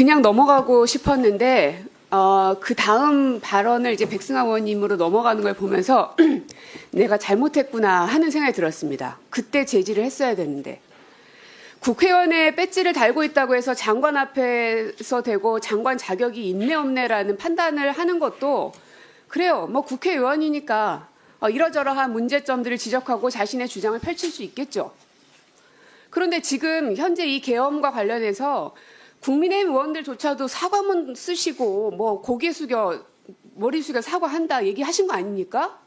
그냥 넘어가고 싶었는데 어, 그 다음 발언을 이제 백승하 의원님으로 넘어가는 걸 보면서 내가 잘못했구나 하는 생각이 들었습니다. 그때 제지를 했어야 되는데 국회의원의 배지를 달고 있다고 해서 장관 앞에서 대고 장관 자격이 있네 없네라는 판단을 하는 것도 그래요. 뭐 국회의원이니까 어, 이러저러한 문제점들을 지적하고 자신의 주장을 펼칠 수 있겠죠. 그런데 지금 현재 이 계엄과 관련해서 국민의힘 의원들조차도 사과문 쓰시고 뭐 고개 숙여 머리 숙여 사과한다 얘기하신 거 아닙니까?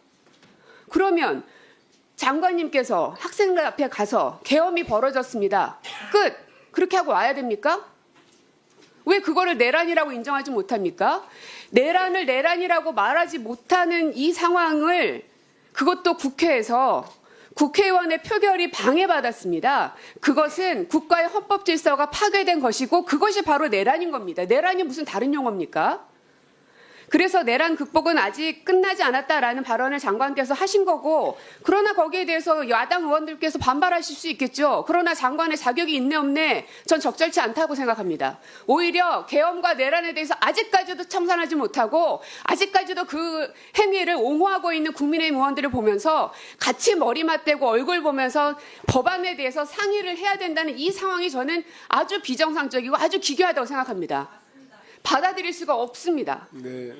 그러면 장관님께서 학생들 앞에 가서 계엄이 벌어졌습니다. 끝. 그렇게 하고 와야 됩니까? 왜 그거를 내란이라고 인정하지 못합니까? 내란을 내란이라고 말하지 못하는 이 상황을 그것도 국회에서 국회의원의 표결이 방해받았습니다. 그것은 국가의 헌법 질서가 파괴된 것이고 그것이 바로 내란인 겁니다. 내란이 무슨 다른 용어입니까? 그래서 내란 극복은 아직 끝나지 않았다라는 발언을 장관께서 하신 거고 그러나 거기에 대해서 야당 의원들께서 반발하실 수 있겠죠. 그러나 장관의 자격이 있네 없네 전 적절치 않다고 생각합니다. 오히려 계엄과 내란에 대해서 아직까지도 청산하지 못하고 아직까지도 그 행위를 옹호하고 있는 국민의힘 의원들을 보면서 같이 머리 맞대고 얼굴 보면서 법안에 대해서 상의를 해야 된다는 이 상황이 저는 아주 비정상적이고 아주 기괴하다고 생각합니다. 받아들일 수가 없습니다. 네.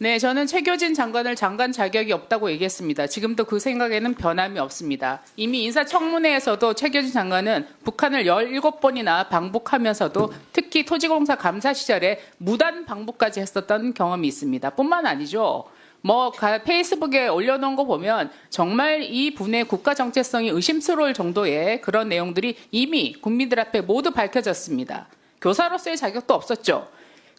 네, 저는 최교진 장관을 장관 자격이 없다고 얘기했습니다. 지금도 그 생각에는 변함이 없습니다. 이미 인사청문회에서도 최교진 장관은 북한을 17번이나 방북하면서도 특히 토지공사 감사 시절에 무단 방북까지 했었던 경험이 있습니다. 뿐만 아니죠. 뭐 가- 페이스북에 올려놓은 거 보면 정말 이 분의 국가 정체성이 의심스러울 정도의 그런 내용들이 이미 국민들 앞에 모두 밝혀졌습니다. 교사로서의 자격도 없었죠.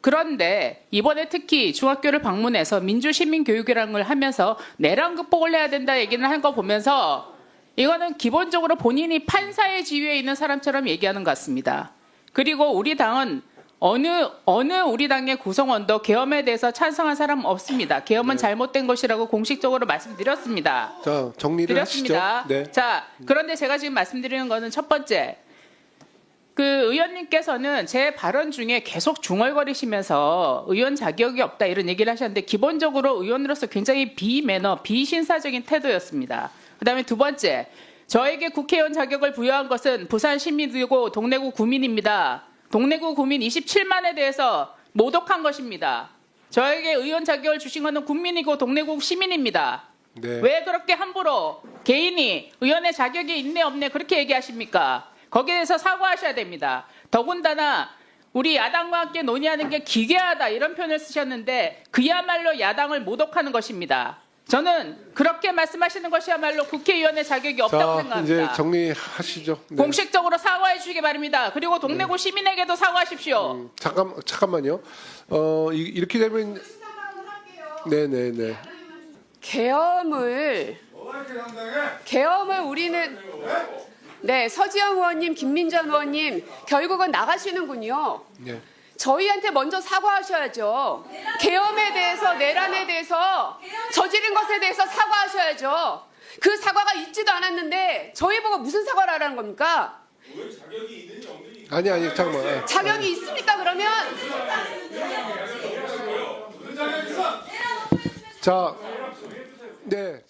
그런데 이번에 특히 중학교를 방문해서 민주시민 교육이라는 걸 하면서 내란 극복을 해야 된다 얘기를 한 거 보면서 이거는 기본적으로 본인이 판사의 지위에 있는 사람처럼 얘기하는 것 같습니다. 그리고 우리 당은 어느 어느 우리 당의 구성원도 계엄에 대해서 찬성한 사람 없습니다. 계엄은 잘못된 것이라고 공식적으로 말씀드렸습니다. 자 정리를 드렸습니다. 하시죠. 네. 자, 그런데 제가 지금 말씀드리는 거는 첫 번째. 그 의원님께서는 제 발언 중에 계속 중얼거리시면서 의원 자격이 없다 이런 얘기를 하셨는데 기본적으로 의원으로서 굉장히 비매너, 비신사적인 태도였습니다. 그다음에 두 번째. 저에게 국회의원 자격을 부여한 것은 부산 시민이고 동래구 구민입니다. 동래구 구민 27만에 대해서 모독한 것입니다. 저에게 의원 자격을 주신 것은 국민이고 동래구 시민입니다. 네. 왜 그렇게 함부로 개인이 의원의 자격이 있네 없네 그렇게 얘기하십니까? 거기에 대해서 사과하셔야 됩니다. 더군다나 우리 야당과 함께 논의하는 게 기괴하다 이런 표현을 쓰셨는데 그야말로 야당을 모독하는 것입니다. 저는 그렇게 말씀하시는 것이야말로 국회의원의 자격이 없다고 자 생각합니다. 이제 정리하시죠. 네. 공식적으로 사과해 주시기 바랍니다. 그리고 동래구 시민에게도 사과하십시오. 음, 잠깐 잠깐만요. 어 이, 이렇게 되면 네네네. 계엄을 계엄을 우리는 네 서지영 의원님, 김민전 의원님 결국은 나가시는군요. 네. 저희한테 먼저 사과하셔야죠. 계엄에 대해서 내란에 대해서 저지른 것에 대해서 사과하셔야죠. 그 사과가 있지도 않았는데 저희 보고 무슨 사과를 하라는 겁니까? 아니 아니 잠깐만. 아, 자격이 있습니까 그러면? 자, 네